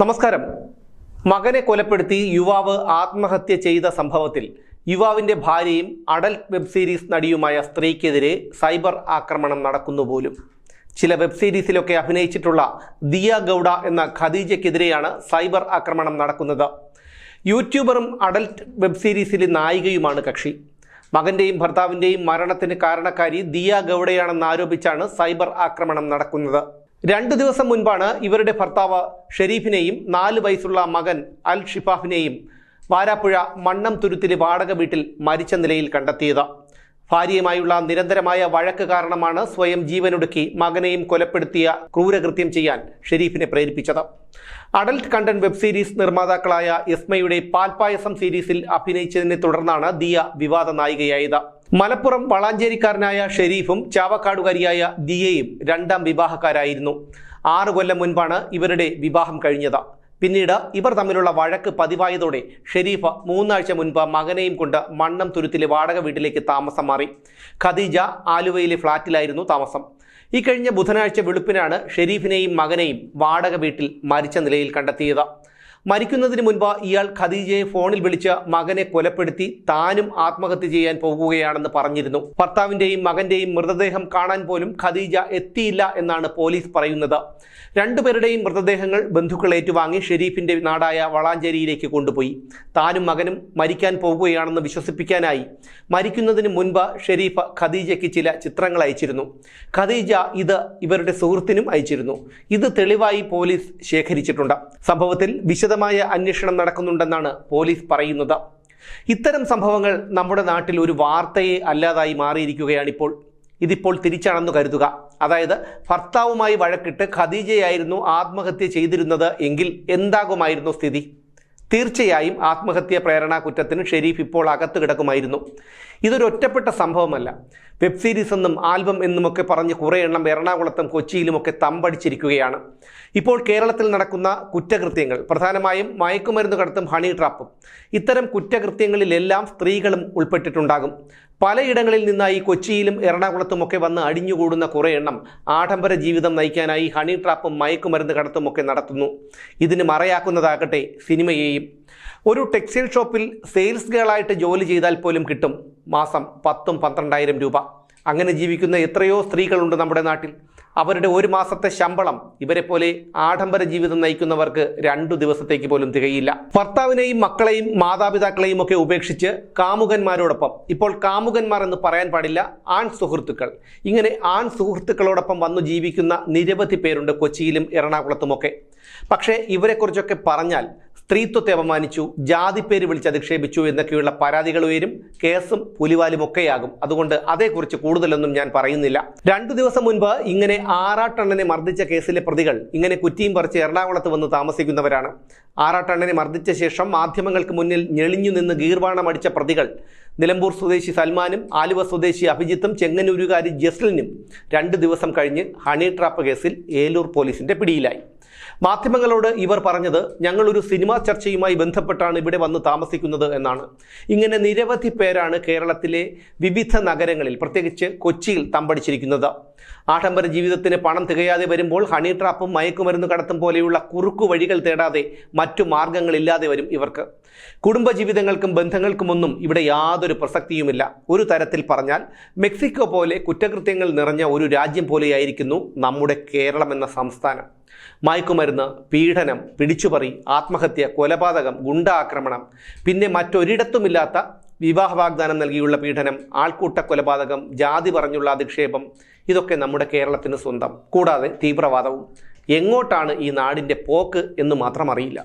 നമസ്കാരം. മകനെ കൊലപ്പെടുത്തി യുവാവ് ആത്മഹത്യ ചെയ്ത സംഭവത്തിൽ യുവാവിന്റെ ഭാര്യയും അഡൽട്ട് വെബ് സീരീസ് നടിയുമായ സ്ത്രീക്കെതിരെ സൈബർ ആക്രമണം നടക്കുന്നു പോലും. ചില വെബ് സീരീസിലൊക്കെ അഭിനയിച്ചിട്ടുള്ള ദിയ ഗൗഡ എന്ന ഖദീജയ്ക്കെതിരെയാണ് സൈബർ ആക്രമണം നടക്കുന്നത്. യൂട്യൂബറും അഡൽട്ട് വെബ് സീരീസിലെ നായികയുമാണ് കക്ഷി. മകന്റെയും ഭർത്താവിന്റെയും മരണത്തിന് കാരണക്കാരി ദിയ ഗൗഡയാണെന്ന് ആരോപിച്ചാണ് സൈബർ ആക്രമണം നടക്കുന്നത്. രണ്ടു ദിവസം മുൻപാണ് ഇവരുടെ ഭർത്താവ് ഷെരീഫിനെയും നാല് വയസ്സുള്ള മകൻ അൽ ഷിഫാഫിനെയും വാരാപ്പുഴ മണ്ണം തുരുത്തിലെ വാടക വീട്ടിൽ മരിച്ച നിലയിൽ കണ്ടെത്തിയത്. ഭാര്യയുമായുള്ള നിരന്തരമായ വഴക്ക് കാരണമാണ് സ്വയം ജീവനൊടുക്കി മകനെയും കൊലപ്പെടുത്തിയ ക്രൂരകൃത്യം ചെയ്യാൻ ഷെരീഫിനെ പ്രേരിപ്പിച്ചത്. അഡൽട്ട് കണ്ടന്റ് വെബ് സീരീസ് നിർമ്മാതാക്കളായ എസ്മയുടെ പാൽപായസം സീരീസിൽ അഭിനയിച്ചതിനെ തുടർന്നാണ് ദിയ വിവാദ നായികയായത്. മലപ്പുറം വളാഞ്ചേരിക്കാരനായ ഷെരീഫും ചാവക്കാടുകാരിയായ ദിയയും രണ്ടാം വിവാഹക്കാരായിരുന്നു. ആറ് കൊല്ലം മുൻപാണ് ഇവരുടെ വിവാഹം കഴിഞ്ഞത്. പിന്നീട് ഇവർ തമ്മിലുള്ള വഴക്ക് പതിവായതോടെ ഷെരീഫ് മൂന്നാഴ്ച മുൻപ് മകനെയും കൊണ്ട് മണ്ണം തുരുത്തിലെ വാടക വീട്ടിലേക്ക് താമസം മാറി. ഖദീജ ആലുവയിലെ ഫ്ളാറ്റിലായിരുന്നു താമസം. ഈ കഴിഞ്ഞ ബുധനാഴ്ച വെളുപ്പിനാണ് ഷെരീഫിനെയും മകനെയും വാടക വീട്ടിൽ മരിച്ച നിലയിൽ കണ്ടെത്തിയത്. മരിക്കുന്നതിന് മുൻപ് ഇയാൾ ഖദീജയെ ഫോണിൽ വിളിച്ച് മകനെ കൊലപ്പെടുത്തി താനും ആത്മഹത്യ ചെയ്യാൻ പോകുകയാണെന്ന് പറഞ്ഞിരുന്നു. ഭർത്താവിന്റെയും മകന്റെയും മൃതദേഹം കാണാൻ പോലും ഖദീജ എത്തിയില്ല എന്നാണ് പോലീസ് പറയുന്നത്. രണ്ടുപേരുടെയും മൃതദേഹങ്ങൾ ബന്ധുക്കൾ ഏറ്റുവാങ്ങി ഷെരീഫിന്റെ നാടായ വളാഞ്ചേരിയിലേക്ക് കൊണ്ടുപോയി. താനും മകനും മരിക്കാൻ പോകുകയാണെന്ന് വിശ്വസിപ്പിക്കാനായി മരിക്കുന്നതിന് മുൻപ് ഷെരീഫ് ഖദീജയ്ക്ക് ചില ചിത്രങ്ങൾ അയച്ചിരുന്നു. ഖദീജ ഇത് ഇവരുടെ സുഹൃത്തിനും അയച്ചിരുന്നു. ഇത് തെളിവായി പോലീസ് ശേഖരിച്ചിട്ടുണ്ട്. സംഭവത്തിൽ വിശദമായ അന്വേഷണം നടക്കുന്നുണ്ടെന്നാണ് പോലീസ് പറയുന്നത്. ഇത്തരം സംഭവങ്ങൾ നമ്മുടെ നാട്ടിൽ ഒരു വാർത്തയെ അല്ലാതായി മാറിയിരിക്കുകയാണിപ്പോൾ. ഇതിപ്പോൾ തിരിച്ചാണെന്ന് കരുതുക. അതായത് ഭർത്താവുമായി വഴക്കിട്ട് ഖദീജയായിരുന്നു ആത്മഹത്യ ചെയ്തിരുന്നത് എങ്കിൽ എന്താകുമായിരുന്നു സ്ഥിതി? തീർച്ചയായും ആത്മഹത്യ പ്രേരണാ കുറ്റത്തിന് ഷെരീഫ് ഇപ്പോൾ അകത്ത് കിടക്കുമായിരുന്നു. ഇതൊരു ഒറ്റപ്പെട്ട സംഭവമല്ല. വെബ് സീരീസ് എന്നും ആൽബം എന്നുമൊക്കെ പറഞ്ഞ് കുറേ എണ്ണം എറണാകുളത്തും കൊച്ചിയിലുമൊക്കെ തമ്പടിച്ചിരിക്കുകയാണ്. ഇപ്പോൾ കേരളത്തിൽ നടക്കുന്ന കുറ്റകൃത്യങ്ങൾ പ്രധാനമായും മയക്കുമരുന്ന് കടത്തും ഹണി ട്രാപ്പും. ഇത്തരം കുറ്റകൃത്യങ്ങളിലെല്ലാം സ്ത്രീകളും ഉൾപ്പെട്ടിട്ടുണ്ടാകും. പലയിടങ്ങളിൽ നിന്നായി കൊച്ചിയിലും എറണാകുളത്തുമൊക്കെ വന്ന് അടിഞ്ഞുകൂടുന്ന കുറേ എണ്ണം ആഡംബര ജീവിതം നയിക്കാനായി ഹണി ട്രാപ്പും മയക്കുമരുന്ന് കടത്തുമൊക്കെ നടത്തുന്നു. ഇതിന് മറയാക്കുന്നതാകട്ടെ സിനിമയെയും. ഒരു ടെക്സ്റ്റൈൽ ഷോപ്പിൽ സെയിൽസ് ഗേളായിട്ട് ജോലി ചെയ്താൽ പോലും കിട്ടും. മാസം പത്തും പന്ത്രണ്ടായിരം രൂപ. അങ്ങനെ ജീവിക്കുന്ന എത്രയോ സ്ത്രീകളുണ്ട് നമ്മുടെ നാട്ടിൽ. അവരുടെ ഒരു മാസത്തെ ശമ്പളം ഇവരെ പോലെ ആഡംബര ജീവിതം നയിക്കുന്നവർക്ക് രണ്ടു ദിവസത്തേക്ക് പോലും തികയില്ല. ഭർത്താവിനെയും മക്കളെയും മാതാപിതാക്കളെയും ഒക്കെ ഉപേക്ഷിച്ച് കാമുകന്മാരോടൊപ്പം. ഇപ്പോൾ കാമുകന്മാർ എന്ന് പറയാൻ പാടില്ല ആൺ സുഹൃത്തുക്കൾ. ഇങ്ങനെ ആൺ സുഹൃത്തുക്കളോടൊപ്പം വന്നു ജീവിക്കുന്ന നിരവധി പേരുണ്ട് കൊച്ചിയിലും എറണാകുളത്തുമൊക്കെ. പക്ഷേ ഇവരെക്കുറിച്ചൊക്കെ പറഞ്ഞാൽ സ്ത്രീത്വത്തെ അപമാനിച്ചു ജാതിപ്പേര് വിളിച്ച് അധിക്ഷേപിച്ചു എന്നൊക്കെയുള്ള പരാതികൾ ഉയരും കേസും പുലിവാലും ഒക്കെയാകും അതുകൊണ്ട് അതേക്കുറിച്ച് കൂടുതലൊന്നും ഞാൻ പറയുന്നില്ല. രണ്ടു ദിവസം മുൻപ് ഇങ്ങനെ ആറാട്ടണ്ണനെ മർദ്ദിച്ച കേസിലെ പ്രതികൾ ഇങ്ങനെ കുറ്റിയും പറിച്ച് എറണാകുളത്ത് വന്ന് താമസിക്കുന്നവരാണ്. ആറാട്ടണ്ണനെ മർദ്ദിച്ച ശേഷം മാധ്യമങ്ങൾക്ക് മുന്നിൽ ഞെളിഞ്ഞു നിന്ന് ഗീർവാണം അടിച്ച പ്രതികൾ നിലമ്പൂർ സ്വദേശി സൽമാനും ആലുവ സ്വദേശി അഭിജിത്തും ചെങ്ങന്നൂരുകാരി ജസ്ലിനും രണ്ട് ദിവസം കഴിഞ്ഞ് ഹണി ട്രാപ്പ് കേസിൽ ഏലൂർ പോലീസിന്റെ പിടിയിലായി. മാധ്യമങ്ങളോട് ഇവർ പറഞ്ഞത് ഞങ്ങളൊരു സിനിമാ ചർച്ചയുമായി ബന്ധപ്പെട്ടാണ് ഇവിടെ വന്ന് താമസിക്കുന്നത് എന്നാണ്. ഇങ്ങനെ നിരവധി പേരാണ് കേരളത്തിലെ വിവിധ നഗരങ്ങളിൽ പ്രത്യേകിച്ച് കൊച്ചിയിൽ തമ്പടിച്ചിരിക്കുന്നത്. ആഡംബര ജീവിതത്തിന് പണം തികയാതെ വരുമ്പോൾ ഹണി ട്രാപ്പും മയക്കുമരുന്ന് കടത്തും പോലെയുള്ള കുറുക്കു വഴികൾ തേടാതെ മറ്റു മാർഗങ്ങളില്ലാതെ വരും ഇവർക്ക്. കുടുംബജീവിതങ്ങൾക്കും ബന്ധങ്ങൾക്കുമൊന്നും ഇവിടെ യാതൊരു പ്രസക്തിയുമില്ല. ഒരു തരത്തിൽ പറഞ്ഞാൽ മെക്സിക്കോ പോലെ കുറ്റകൃത്യങ്ങൾ നിറഞ്ഞ ഒരു രാജ്യം പോലെയായിരിക്കുന്നു നമ്മുടെ കേരളം എന്ന സംസ്ഥാനം. മയക്കുമരുന്ന് പീഡനം പിടിച്ചുപറി ആത്മഹത്യ കൊലപാതകം ഗുണ്ടാക്രമണം പിന്നെ മറ്റൊരിടത്തുമില്ലാത്ത വിവാഹ വാഗ്ദാനം നൽകിയുള്ള പീഡനം ആൾക്കൂട്ട കൊലപാതകം ജാതി പറഞ്ഞുള്ള അധിക്ഷേപം ഇതൊക്കെ നമ്മുടെ കേരളത്തിന് സ്വന്തം. കൂടാതെ തീവ്രവാദവും. എങ്ങോട്ടാണ് ഈ നാടിന്റെ പോക്ക് എന്ന് മാത്രം അറിയില്ല.